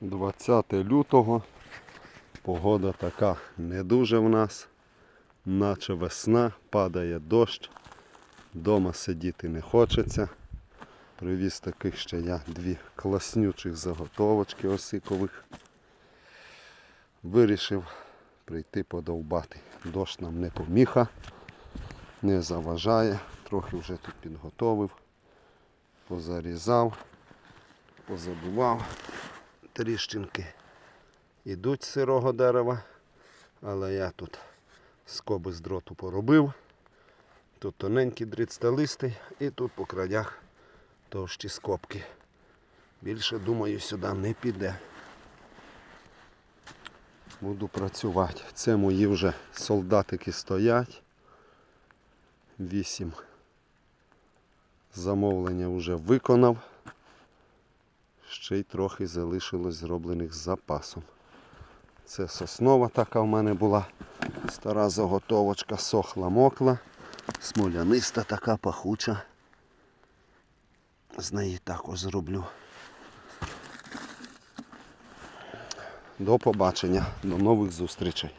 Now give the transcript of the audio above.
20 лютого. Погода така не дуже в нас. Наче весна, падає дощ. Дома сидіти не хочеться. Привіз таких ще я дві класнючих заготовочки осикових. Вирішив прийти подовбати. Дощ нам не поміха, не заважає. Трохи вже тут підготовив, позарізав, позабував тріщинки. Ідуть з сирого дерева, але я тут скоби з дроту поробив. Тут тоненький дріт і тут по краях товщі скобки. Більше, думаю, сюди не піде. Буду працювати. Це мої вже солдатики стоять. Вісім замовлення вже виконав. Ще й трохи залишилось зроблених з запасом. Це соснова така в мене була. Стара заготовочка сохла мокла. Смоляниста така пахуча. З неї також зроблю. До побачення, до нових зустрічей.